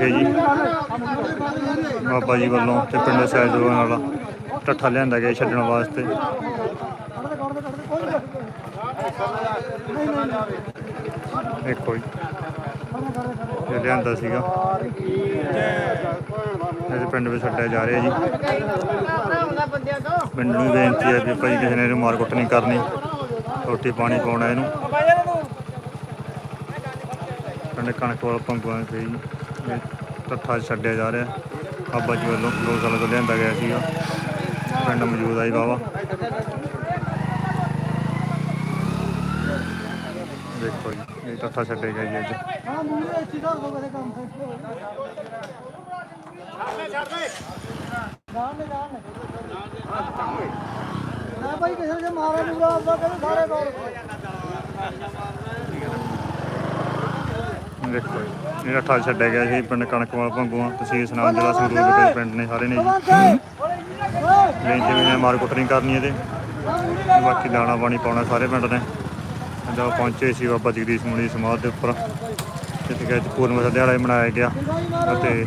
ਹੈ ਜੀ। ਬਾਬਾ ਜੀ ਵੱਲੋਂ ਤੇ ਪਿੰਡ ਸਹਿਜੋਗ ਨਾਲ ਟੱਠਾ ਲਿਆਂਦਾ ਗਿਆ ਛੱਡਣ ਵਾਸਤੇ। ਦੇਖੋ ਜੀ, ਇਹ ਲਿਆਂਦਾ ਸੀਗਾ। ਇਹ ਪਿੰਡ ਵਿੱਚ ਛੱਡਿਆ ਜਾ ਰਿਹਾ ਜੀ। ਪਿੰਡ ਨੂੰ ਬੇਨਤੀ ਹੈ ਵੀ ਭਾਈ ਕਿਸੇ ਨੇ ਇਹਨੂੰ ਮਾਰ ਕੁੱਟ ਨਹੀਂ ਕਰਨੀ। ਰੋਟੀ ਪਾਣੀ ਪਾਉਣਾ ਇਹਨੂੰ। ਪਿੰਡ ਕਣਕ ਵਾਲਾ ਪੰਗੂਆਂ ਤੇ ਜੀ। ਇਹ ਟੱਠਾ ਛੱਡਿਆ ਜਾ ਰਿਹਾ। ਬਾਬਾ ਜੀ ਵੱਲੋਂ ਦੋ ਸਾਲ ਤੋਂ ਲਿਆਂਦਾ ਗਿਆ ਸੀਗਾ। ਪਿੰਡ ਮੌਜੂਦ ਆਈ ਬਾਬਾ। ਦੇਖੋ ਜੀ, ਇਹ ਟੱਠਾ ਛੱਡਿਆ ਗਿਆ ਜੀ ਅੱਜ। ਹਾਂ ਮੂਰੇ ਇੱਥੇ ਦਾ ਹੋ ਗਏ ਕੰਮ ਜਾਣ ਨੇ ਜਾਣ ਨੇ ਨਾ ਭਾਈ ਕਿਸੇ ਨੇ ਮਾਰਾ ਮੂਰਾ ਆਉਂਦਾ ਕਹਿੰਦੇ ਸਾਰੇ ਦੌੜ ਦੇਖੋ ਜੀ। ਇਹ ਛੱਡਿਆ ਗਿਆ ਸੀ, ਪਿੰਡ ਕਣਕ ਭੰਗੂਆਂ ਪੰਗੂਆਂ ਤਹਿਸੀਲ ਸਨਾਮ, ਜ਼ਿਲ੍ਹਾ ਸੰਗਰੂਰ ਦੇ ਪਿੰਡ ਨੇ ਸਾਰੇ ਨੇ ਜੀ। ਬੇਨਤੀ ਵੀ ਮਾਰ ਕੁੱਟ ਨਹੀਂ ਕਰਨੀ ਇਹਦੇ। ਬਾਕੀ ਦਾਣਾ ਪਾਣੀ ਪਾਉਣਾ ਸਾਰੇ ਪਿੰਡ ਨੇ। ਜਦੋਂ ਪਹੁੰਚੇ ਸੀ ਬਾਬਾ ਜਗਦੀਸ਼ ਮੁਨੀ ਦੀ ਸਮਾਧ ਦੇ ਉੱਪਰ। ਜਿੱਥੇ ਕਿ ਅੱਜ ਪੂਰਨਮਾ ਦਿਹਾੜਾ ਮਨਾਇਆ ਗਿਆ ਅਤੇ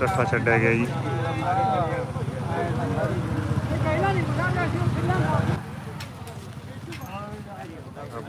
ਟੱਠਾ ਛੱਡਿਆ ਗਿਆ ਜੀ। ਬਾਬਾ ਜਗਦੀਸ਼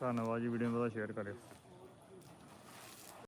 ਧੰਨਵਾਦ ਜੀ ਵੀਡੀਓ ਨੂੰ ਸ਼ੇਅਰ ਕਰਿਓ।